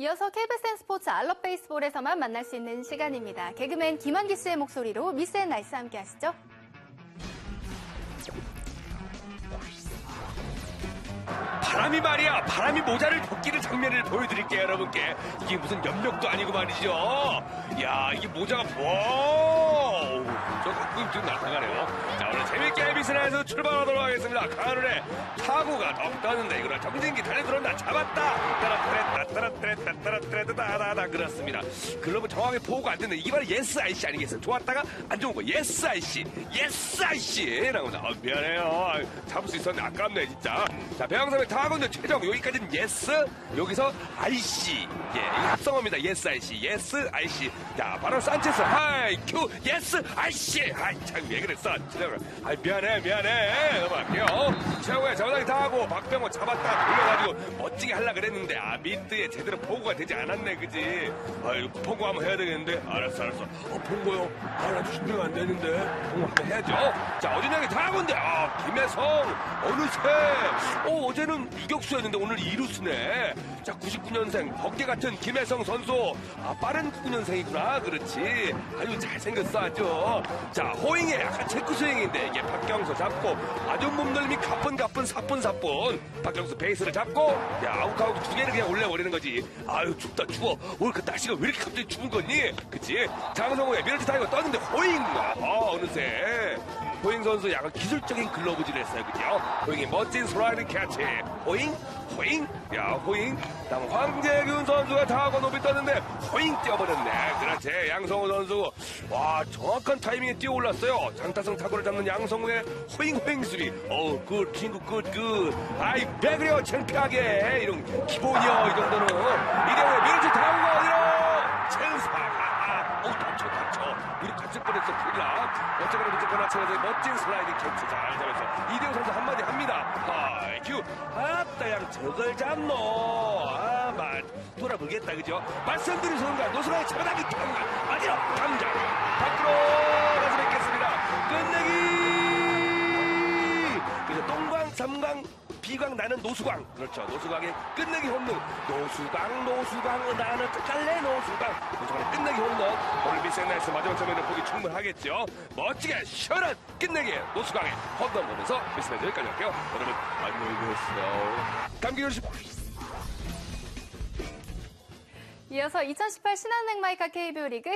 이어서 KBSN 스포츠 알럽 베이스볼에서만 만날 수 있는 시간입니다. 개그맨 김한기 씨의 목소리로 미스 앤 나이스 함께 하시죠. 바람이 말이야 바람이 모자를 벗기는 장면을 보여드릴게요 여러분께 이게 무슨 염력도 아니고 말이죠 야 이게 모자가 와 좀 나타나네요. 자 오늘 재밌게 에비스나에서 출발하도록 하겠습니다. 가을에 타구가 덕 떠는데 이거는 정진기 달려 들어온다 잡았다! 따다다 그렇습니다. 글러브 정확하게 포구가 안 됐네. 바로 예스 아이씨 아니겠어요? 좋았다가 안 좋은 거. 예스 아이씨. 예스 아이씨! 라고 나 아, 미안해요. 아, 잡을 수 있었는데 아깝네 진짜. 자 배영삼의 타구는 최종 여기까지는 예스 여기서 아이씨. 예 합성어입니다. 예스 아이씨. 예스 아이씨. 자 바로 산체스. 하이 큐. 예스 아이씨. 아이 참왜 그랬어. 아 미안해 미안해. 넘어갈게요. 최고의 저당이 타고 박병호 잡았다. 돌려가지고 멋지게 하려 그랬는데 아 미드에 제대로 보고가 되지 않았네 그지? 아유 보고 한번 해야 되겠는데? 알았어 알았어. 어 본거요. 아나도 준비가 안 되는데. 보고 한번 해야죠. 자 어진영이 타고인데 아 김혜성 어느새. 어 어제는 유격수였는데 오늘 이루수네. 자 99년생 덕계 같은 김혜성 선수. 아 빠른 99년생이구나. 그렇지. 아주 잘생겼어 아주. 자 호잉에 약간 체크 스윙인데 이게 박경수 잡고 아주 몸놀림이 가뿐가뿐 사뿐사뿐. 박경수 베이스를 잡고 야 아웃카운트 두 개를 그냥 올려버리는 거지. 아유 춥다 추워. 오늘 그 날씨가 왜 이렇게 갑자기 추운 거니? 그치? 장성호의 미러티 타이거 떴는데 호잉! 아 어느새. 호잉 선수 약간 기술적인 글러브질을 했어요 그죠? 호잉이 멋진 슬라이딩 캐치. 호잉? 호잉? 야 호잉. 다음 황재균 선수가 타고 높이 떴는데 호잉 뛰어버렸네. 그렇지 양성호 선수 와 정확한 타이밍에 뛰어올랐어요. 장타성 타구를 잡는 양성호의 호잉 호잉 수비. 어우 굿 친구 굿굿. 아이 배그려 창피하게. 이런 기본이요 이 정도는. 이경우의 미르치 타구가 어디로 첸사 어우 다쳐 다쳐 우리 다칠 뻔했어 큰일 나 어쩌거나 저쩌거나 쳐서 멋진 슬라이딩 캐치 잘 잡았어 이대호 선수 한마디 합니다. 하이 큐. 아따 양 저걸 잡노. 아말 돌아보겠다 그죠? 말씀드린 순간 노승환의 잡아당기 탕. 아니요 당장 밖으로 가서 뵙겠습니다. 끝내기! 그래서 동광 삼광 비광 나는 노수광. 그렇죠. 노수광의 끝내기 홈런. 노수광 노수광 나는 어떡할래 노수광. 노수광의 끝내기 미센나이스 마지막 장면을 보기 충분하겠죠? 멋지게 시원한 끝내기. 노수광의 홈런 보면서 미센나이스 여기까지 할게요. 여러분 안녕히 계세요 감기 조심. 이어서 2018 신한은행 마이카 KBO 리그